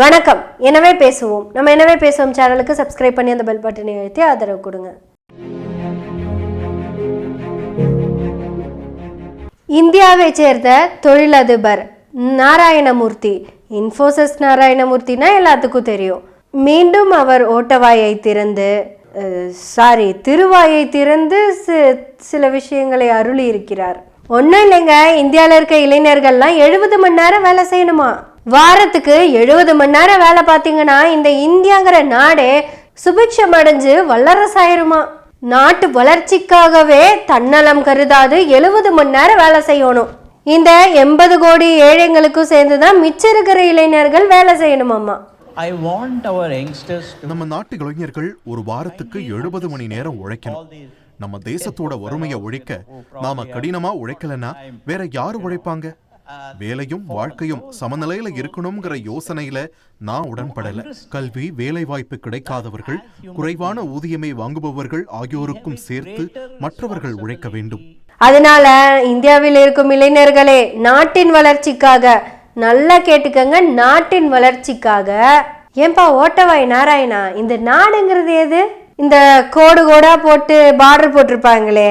வணக்கம். எனவே பேசுவோம். நம்ம எனவே பேசுவோம் சேனலுக்கு சப்ஸ்கிரைப் பண்ணி அந்த பெல் பட்டனை அழுத்தி ஆதரவு கொடுங்க. இந்தியாவை சேர்ந்த தொழிலதிபர் நாராயணமூர்த்தி இன்ஃபோசிஸ் நாராயணமூர்த்தினா எல்லாத்துக்கும் தெரியும். மீண்டும் அவர் ஓட்டவாயை திறந்து சாரி திருவாயை திறந்து சில விஷயங்களை அருளி இருக்கிறார் ஒன்றும் இல்லைங்க. இந்தியாவில் இருக்க இளைஞர்கள்லாம் எழுபது மணி நேரம் வேலை செய்யணுமா? வாரத்துக்கு எழுபது மணி நேரம் வேலை பார்த்தீங்கன்னா இந்த இந்தியாங்கிற நாடே சுபிக்ஷம் அடைஞ்சு வல்லரசாயிருமா நாட்டு வளர்ச்சிக்காகவே தன்னலம் கருதாது எழுபது மணி நேரம் வேலை செய்யணும். இந்த எண்பது கோடி ஏழைங்களுக்கும் சேர்ந்து தான் மிச்சம் இருக்கிற இளைஞர்கள் வேலை செய்யணுமாம்மா I want our youngsters to நம்ம நாட்டு இளைஞர்கள் ஒரு வாரத்துக்கு எழுபது மணி நேரம் உழைக்கணும். நம்ம தேசத்தோட வறுமையை ஒழிக்க நாம கடினமா உழைக்கலன்னா வேற யாரு உழைப்பாங்க? வேலையும் வாழ்க்கையும் சமநிலையில இருக்கணுங்கிற யோசனையில நான் உடன்படல. கல்வி வேலை வாய்ப்பு கிடைக்காதவர்கள் குறைவான ஊதியமே வாங்குபவர்கள் ஆகியோருக்கும் சேர்த்து மற்றவர்கள் உழைக்க வேண்டும். அதனால இந்தியாவில் இருக்கும் இளைஞர்களே நாட்டின் வளர்ச்சிக்காக நல்லா கேட்டுக்கங்க நாட்டின் வளர்ச்சிக்காக. ஏன்பா ஓட்டவாய் நாராயணா இந்த நாடுங்கிறது எது? இந்த கோடு கோடா போட்டு பார்டர் போட்டிருப்பாங்களே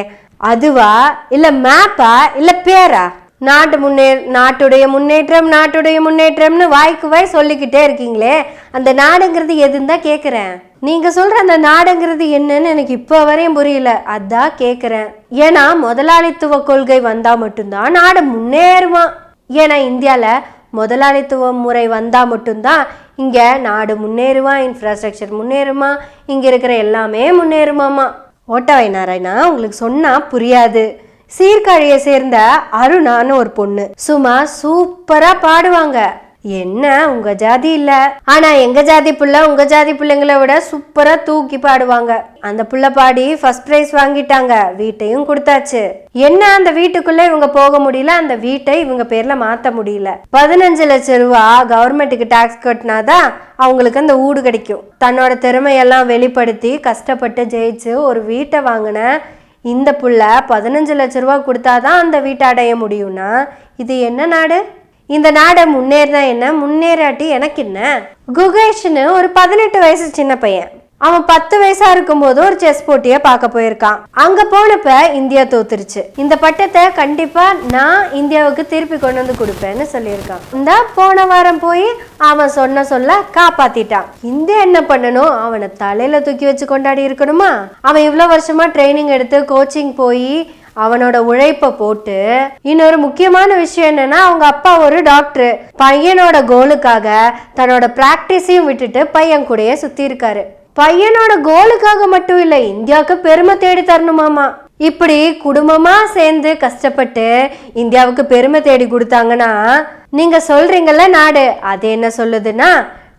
அதுவா? இல்ல மேப்பா இல்ல பேரா? நாட்டு முன்னே நாட்டுடைய முன்னேற்றம் நாட்டுடைய முன்னேற்றம்னு வாய்க்கு வாய் சொல்லிக்கிட்டே இருக்கீங்களே அந்த நாடுங்கிறது எதுன்னு தான் கேட்குறேன் நீங்க சொல்ற அந்த நாடுங்கிறது என்னன்னு எனக்கு இப்போ வரையும் புரியல. அதான் கேட்குறேன் ஏன்னா முதலாளித்துவ கொள்கை வந்தா மட்டும்தான் நாடு முன்னேறுவான். ஏன்னா இந்தியால முதலாளித்துவ முறை வந்தா மட்டும்தான் இங்க நாடு முன்னேறுமா இன்ஃப்ராஸ்ட்ரக்சர் முன்னேறுமா இங்க இருக்கிற எல்லாமே முன்னேறுமாமா. ஓட்டவை நாராயணா உங்களுக்கு சொன்னா புரியாது. சீர்காழியை சேர்ந்த அருணான்னு ஒரு பொண்ணு. சும்மா சூப்பரா பாடுவாங்க. என்ன உங்க ஜாதி இல்ல? ஆனா எங்க ஜாதி புள்ள உங்க ஜாதி பிள்ளைங்களை விட சூப்பரா தூக்கி பாடுவாங்க. அந்த புள்ள பாடி ஃபர்ஸ்ட் பிரைஸ் வாங்கிட்டாங்க. வீட்டையும் கொடுத்தாச்சு. என்ன அந்த வீட்டுக்குள்ள இவங்க போக முடியல? அந்த வீட்டை இவங்க பேர்ல மாத்த முடியல. பதினஞ்சு லட்சம் ரூபா கவர்மெண்ட்டுக்கு டாக்ஸ் கட்டினாதான் அவங்களுக்கு அந்த ஊடு கிடைக்கும். தன்னோட திறமையெல்லாம் வெளிப்படுத்தி கஷ்டப்பட்டு ஜெயிச்சு ஒரு வீட்டை வாங்கின இந்த புள்ள பதினஞ்சு லட்ச ரூபா கொடுத்தா தான் அந்த வீட்டை அடைய முடியும்னா இது என்ன நாடு? இந்த நாடை முன்னேறினா என்ன? முன்னேறாட்டி எனக்கு என்ன? குகேஷ்னு ஒரு பதினெட்டு வயசு சின்ன பையன். அவன் பத்து வயசா இருக்கும்போது ஒரு செஸ் போட்டியை பார்க்க போயிருக்கான். அங்க போனப்ப இந்தியா தோத்துருச்சு. இந்த பட்டத்தை கண்டிப்பா நான் இந்தியாவுக்கு திருப்பி கொண்டு வந்து கொடுப்பேன்னு சொல்லியிருக்கான். இந்த போன வாரம் போய் அவன் சொன்ன சொல்ல காப்பாத்திட்டான். இந்தியா என்ன பண்ணணும்? அவனை தலையில தூக்கி வச்சு கொண்டாடி இருக்கணுமா? அவன் இவ்வளவு வருஷமா ட்ரைனிங் எடுத்து கோச்சிங் போய் அவனோட உழைப்பை போட்டு இன்னொரு முக்கியமான விஷயம் என்னன்னா அவங்க அப்பா ஒரு டாக்டர் பையனோட கோலுக்காக தன்னோட பிராக்டிஸையும் விட்டுட்டு பையன் கூடயே சுத்தி இருக்காரு. பையனோட கோலுக்காக மட்டும் இல்லை இந்தியாவுக்கு பெருமை தேடி தரணுமாமா இப்படி குடும்பமா சேர்ந்து கஷ்டப்பட்டு இந்தியாவுக்கு பெருமை தேடி கொடுத்தாங்கன்னா நீங்க சொல்றீங்கல்ல நாடு அது என்ன சொல்லுதுன்னா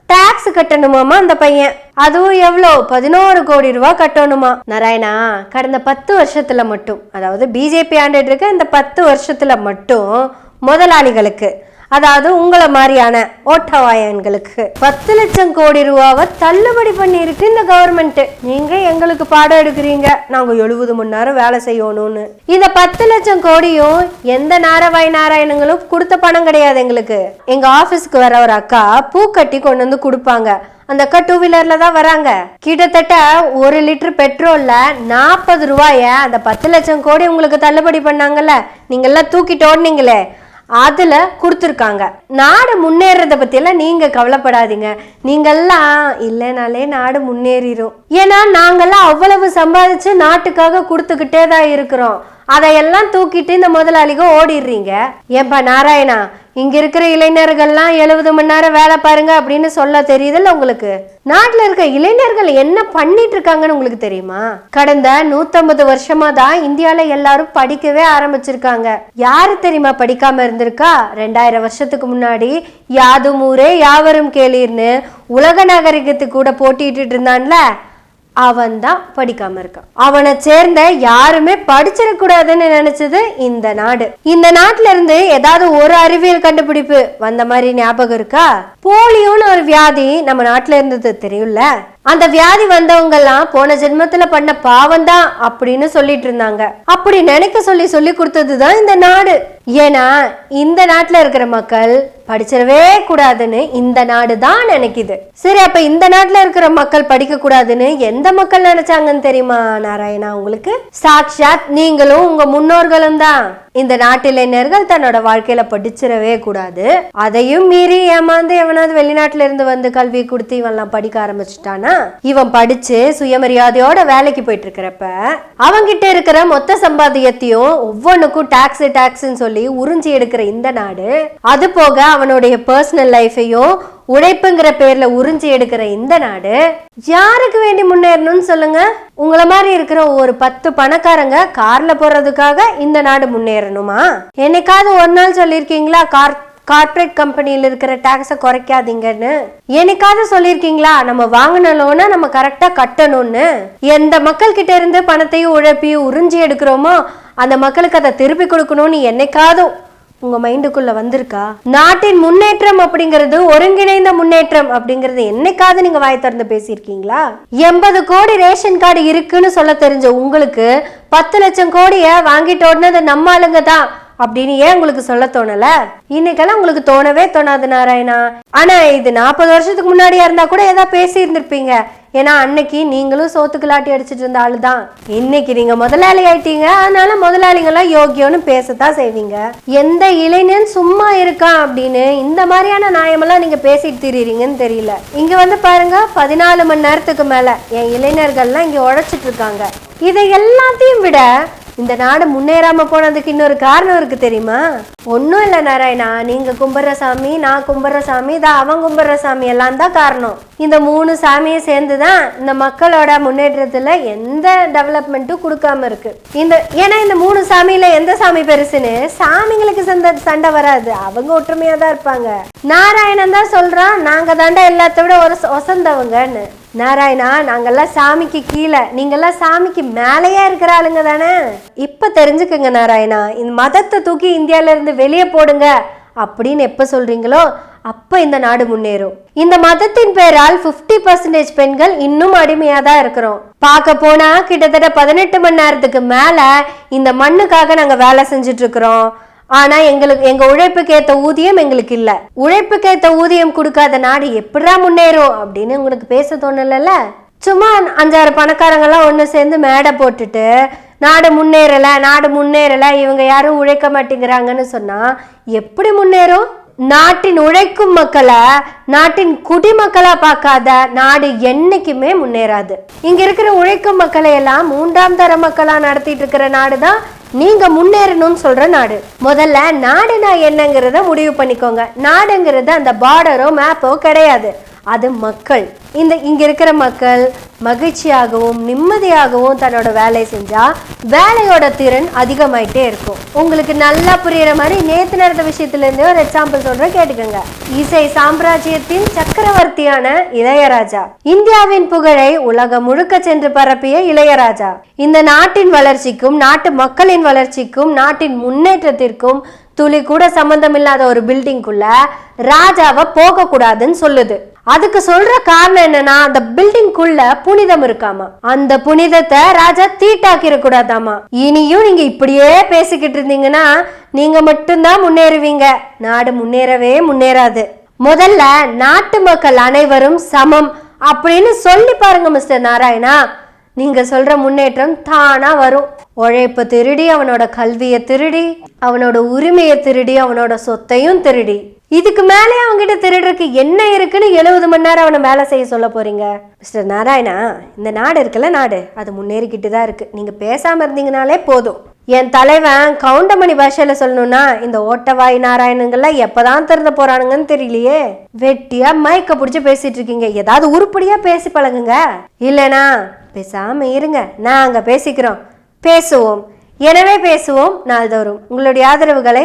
டாக்ஸ் கட்டணுமாமா அந்த பையன். அதுவும் எவ்வளோ? பதினோரு கோடி ரூபா கட்டணுமா? நாராயணா கடந்த பத்து வருஷத்துல மட்டும் அதாவது பிஜேபி ஆண்டுட்டு இருக்க இந்த பத்து வருஷத்துல மட்டும் முதலாளிகளுக்கு அதாவது உங்களை மாதிரியான ஓட்டவாயன்களுக்கு. பத்து லட்சம் கோடி ரூபாவை தள்ளுபடி பண்ணியிருக்கு இந்த கவர்மெண்ட் நீங்க எங்களுக்கு பாடம் எடுக்கிறீங்க. நாங்க எழுபது மணி நேரம் வேலை செய்யணும்னு. இந்த பத்து லட்சம் கோடியும் எந்த நாரவாய் நாராயணங்களும் கொடுத்த பணம் கிடையாது எங்களுக்கு. எங்க ஆபீஸ்க்கு வர ஒரு அக்கா பூ கட்டி கொண்டு வந்து கொடுப்பாங்க. அந்த அக்கா டூ வீலர்ல தான் வராங்க. கிட்டத்தட்ட ஒரு லிட்டர் பெட்ரோல்ல நாற்பது ரூபாய அந்த பத்து லட்சம் கோடி உங்களுக்கு தள்ளுபடி பண்ணாங்கல்ல. நீங்க எல்லாம் தூக்கிட்டு ஓடுனீங்களே. அதில் கொடுத்துருக்காங்க. நாடு முன்னேறதை பற்றியெல்லாம் நீங்கள் கவலைப்படாதீங்க. நீங்கள்லாம் இல்லைனாலே நாடு முன்னேறிடும் ஏன்னா நாங்கள்லாம் அவ்வளவு சம்பாதிச்சு நாட்டுக்காக கொடுத்துக்கிட்டே தான் இருக்கிறோம். அதையெல்லாம் தூக்கிட்டு இந்த முதலாளிக ஓடிடுறீங்க. ஏன்பா நாராயணா இங்க இருக்கிற இளைஞர்கள்லாம் எழுபது மணி நேரம் வேலை பாருங்க அப்படின்னு சொல்ல தெரியுதுல்ல உங்களுக்கு? நாட்டுல இருக்க இளைஞர்கள் என்ன பண்ணிட்டு இருக்காங்கன்னு உங்களுக்கு தெரியுமா? கடந்த நூத்தம்பது வருஷமா தான் இந்தியால எல்லாரும் படிக்கவே ஆரம்பிச்சிருக்காங்க. யாரு தெரியுமா படிக்காம இருந்திருக்கா? ரெண்டாயிரம் வருஷத்துக்கு முன்னாடி யாதும் ஊரே யாவரும் கேளீர்னு உலக நாகரிகத்துக்கு கூட போட்டிட்டு இருந்தான்ல? அவன் தான் படிக்காம இருக்கான் அவனை சேர்ந்த யாருமே படிச்சிடக்கூடாதுன்னு நினைச்சது இந்த நாடு. இந்த நாட்டுல இருந்து ஏதாவது ஒரு அறிவியல் கண்டுபிடிப்பு வந்த மாதிரி ஞாபகம் இருக்கா? போலியோன்னு ஒரு வியாதி நம்ம நாட்டுல இருந்தது தெரியும்ல? அந்த வியாதி வந்தவங்க எல்லாம் போன ஜென்மத்துல பண்ண பாவம் தான் அப்படின்னு சொல்லிட்டு இருந்தாங்க. அப்படி நினைக்க சொல்லி சொல்லி கொடுத்ததுதான் இந்த நாடு. ஏன்னா இந்த நாட்டில் இருக்கிற மக்கள் படிச்சிடவே கூடாதுன்னு இந்த நாடு தான் நினைக்குது. சரி அப்ப இந்த நாட்டில் இருக்கிற மக்கள் படிக்க கூடாதுன்னு எந்த மக்கள் நினைச்சாங்கன்னு தெரியுமா நாராயணா உங்களுக்கு? சாக்ஷாத் நீங்களும் உங்க முன்னோர்களும் தான். இந்த நாட்டு இளைஞர்கள் தன்னோட வாழ்க்கையில படிச்சிடவே கூடாது. அதையும் மீறி ஏமாந்து எவனாவது வெளிநாட்டுல இருந்து வந்து கல்வி கொடுத்து இவன்லாம் படிக்க ஆரம்பிச்சுட்டானா? இவன் படிச்சு சுயமரியாதையோட வேலைக்கு போயிட்டு இருக்கிறப்ப அவன்கிட்ட இருக்கிற மொத்த சம்பாத்தியத்தையும் ஒவ்வொன்றுக்கும் டாக்ஸ் டாக்ஸ்ன்னு சொல்லி உறிஞ்சி எடுக்கிற இந்த நாடு அது போக அவனுடைய பர்சனல் லைஃபையும் உழைப்புங்கிற பேர்ல உறிஞ்சி எடுக்கிற இந்த நாடு யாருக்கு வேண்டி முன்னேறணும்னு சொல்லுங்க? உங்களை மாதிரி இருக்கிற ஒரு பத்து பணக்காரங்க கார்ல போறதுக்காக இந்த நாடு முன்னேறணுமா? என்னைக்காவது ஒரு நாள் சொல்லியிருக்கீங்களா கார் கார்ப்பரேட் கம்பெனியில் இருக்கிற டேக்ஸை குறைக்காதீங்கன்னு என்னைக்காவது சொல்லியிருக்கீங்களா? நம்ம வாங்கின லோனை நம்ம கரெக்டாக கட்டணும்னு. எந்த மக்கள் கிட்ட இருந்து பணத்தையும் உழைப்பையும் உறிஞ்சி எடுக்கிறோமோ அந்த மக்களுக்கு அதை திருப்பி கொடுக்கணும்னு என்னைக்காவது உங்க மைண்டுக்குள்ள வந்திருக்கா? நாட்டின் முன்னேற்றம் அப்படிங்கிறது ஒருங்கிணைந்த முன்னேற்றம் அப்படிங்கிறது என்னைக்காவது நீங்க வாய் திறந்து பேசியிருக்கீங்களா? எண்பது கோடி ரேஷன் கார்டு இருக்குன்னு சொல்ல தெரிஞ்ச உங்களுக்கு பத்து லட்சம் கோடிய வாங்கிட்டு நம்ம ஆளுங்க தான். அப்படின்னு ஏன் உங்களுக்கு சொல்ல தோணல? இன்னைக்கெல்லாம் உங்களுக்கு தோணவே தோணாது நாராயணா. ஆனா இது நாற்பது வருஷத்துக்கு முன்னாடியா இருந்தா கூட ஏதாவது பேசி இருந்திருப்பீங்க ஏன்னா அன்னைக்கு நீங்களும் சோத்துக்கு லாட்டி அடிச்சிட்டு இருந்த ஆளு தான் இன்னைக்கு நீங்க முதலாளி ஆயிட்டீங்க. அதனால முதலாளிங்கெல்லாம் யோக்கியம்னு பேசத்தான் செய்வீங்க. எந்த இளைஞன் சும்மா இருக்கான் அப்படின்னு இந்த மாதிரியான நியாயமெல்லாம் நீங்க பேசிட்டு திரியுறீங்கன்னு தெரியல. இங்க வந்து பாருங்க பதினாலு மணி நேரத்துக்கு மேல என் இளைஞர்கள்லாம் இங்க உழைச்சிட்டு இருக்காங்க. இதை எல்லாத்தையும் விட இந்த நாடு முன்னேறாம போனதுக்கு இன்னொரு காரணம் இருக்கு தெரியுமா? ஒன்றும் இல்லை நாராயணா. நீங்க கும்பிட்ற சாமி நான் கும்பிட்ற சாமி தான் அவன் கும்பிட்ற சாமி எல்லாம் தான் காரணம். இந்த மூணு சாமியை சேர்ந்து தான் இந்த மக்களோட முன்னேற்றத்தில் எந்த டெவலப்மெண்ட்டும் கொடுக்காம இருக்கு. இந்த ஏன்னா இந்த மூணு சாமியில எந்த சாமி பெருசுன்னு சாமிங்களுக்கு சண்டை சண்டை வராது. அவங்க ஒற்றுமையாக தான் இருப்பாங்க. நாராயணன் தான் சொல்கிறான் நாங்கள் தாண்டா எல்லாத்த விட ஒரு ஒசந்தவங்கன்னு. நாராயணா நாங்கெல்லாம் சாமிக்கு கீழே நீங்கெல்லாம் சாமிக்கு மேலேயே இருக்கிற ஆளுங்க தானே? இப்போ தெரிஞ்சுக்கங்க நாராயணா இந்த மதத்தை தூக்கி இந்தியாவிலேருந்து வெளியே போடுங்க. அப்படின்னு எப்போ சொல்கிறீங்களோ அப்போ இந்த நாடு முன்னேறும். இந்த மதத்தின் பெயரால் ஃபிஃப்டி பர்சன்டேஜ் பெண்கள் இன்னும் அடிமையாக தான் இருக்கிறோம். பார்க்க போனால் கிட்டத்தட்ட பதினெட்டு மணி நேரத்துக்கு மேலே இந்த மண்ணுக்காக நாங்கள் வேலை செஞ்சுட்டு இருக்கிறோம் ஆனா எங்களுக்கு எங்க உழைப்புக்கு ஏத்த ஊதியம் எங்களுக்கு இல்ல. உழைப்புக்கு ஏத்த ஊதியம் கொடுக்காத நாடு எப்படா முன்னேறும் அப்படின்னு உங்களுக்கு பேச தோணலல்ல? சும்மா அஞ்சாறு பணக்காரங்கெல்லாம் ஒன்று சேர்ந்து மேடை போட்டுட்டு நாடு முன்னேறலை நாடு முன்னேறலை இவங்க யாரும் உழைக்க மாட்டேங்கிறாங்கன்னு சொன்னால் எப்படி முன்னேறும்? நாட்டின் உழைக்கும் மக்களை நாட்டின் குடிமக்களா பார்க்காத நாடு என்னைக்குமே முன்னேறாது. இங்க இருக்கிற உழைக்கும் மக்களை எல்லாம் மூன்றாம் தர மக்களா நடத்திட்டு இருக்கிற நாடு தான் நீங்க முன்னேறணும்னு சொல்ற நாடு. முதல்ல நாடுனா என்னங்கிறத முடிவு பண்ணிக்கோங்க. நாடுங்கிறது அந்த பார்டரோ மேப்போ கிடையாது. அது மக்கள். இந்த இங்க இருக்கிற மக்கள் மகிழ்ச்சியாகவும் நிம்மதியாகவும் தன்னோட வேலையை செஞ்சா வேலையோட திறன் அதிகமாயிட்டே இருக்கும். உங்களுக்கு நல்லா புரிகிற மாதிரி நேத்து நடந்த விஷயத்துல இருந்தே ஒரு எக்ஸாம்பிள் சொல்றேன் கேட்டுக்கோங்க. இசை சாம்ராஜ்யத்தின் சக்கரவர்த்தியான இளையராஜா. இந்தியாவின் புகழை உலகம் முழுக்க சென்று பரப்பிய இளையராஜா. இந்த நாட்டின் வளர்ச்சிக்கும் நாட்டு மக்களின் வளர்ச்சிக்கும் நாட்டின் முன்னேற்றத்திற்கும் துளி கூட சம்பந்தம் இல்லாத ஒரு பில்டிங்குள்ள ராஜாவை போக கூடாதுன்னு சொல்லுது. அதுக்கு சொல்ற காரணம் என்னன்னா அந்த பில்டிங்குள்ள புனிதம் இருக்காமா? அந்த புனிதத்தை ராஜா தீட்டாக்கிற கூடாதாமா இனியும் நீங்க இப்படியே பேசிக்கிட்டு இருந்தீங்கன்னா நீங்க மட்டும்தான் முன்னேறுவீங்க. நாடு முன்னேறவே முன்னேறாது. முதல்ல நாட்டு மக்கள் அனைவரும் சமம் அப்படின்னு சொல்லி பாருங்க மிஸ்டர் நாராயணா. நீங்க சொல்ற முன்னேற்றம் தானா வரும். உழைப்பு திருடி அவனோட கல்வியை திருடி அவனோட உரிமையை திருடி அவனோட சொத்தையும் திருடி. இதுக்கு மேலே அவங்ககிட்ட திருடுறதுக்கு என்ன இருக்குன்னு எழுபது மணி நேரம் அவனை வேலை செய்ய சொல்ல போறீங்க? மிஸ்டர் நாராயணா இந்த நாடு இருக்குல்ல நாடு அது முன்னேறிக்கிட்டு தான் இருக்கு. நீங்க பேசாம இருந்தீங்கனாலே போதும். என் தலைவன் கவுண்டமணி பாஷையில சொல்லணும்னா இந்த ஓட்டவாய் நாராயணுங்கெல்லாம் எப்பதான் திறந்த போறானுங்கன்னு தெரியலையே. வெட்டியா மயக்க பிடிச்சி பேசிட்டு இருக்கீங்க. ஏதாவது உருப்படியா பேசி பழகுங்க. இல்லனா பேசாம இருங்க. நாங்க பேசிக்கிறோம். பேசுவோம். எனவே பேசுவோம் நாள்தோறும். உங்களுடைய ஆதரவுகளை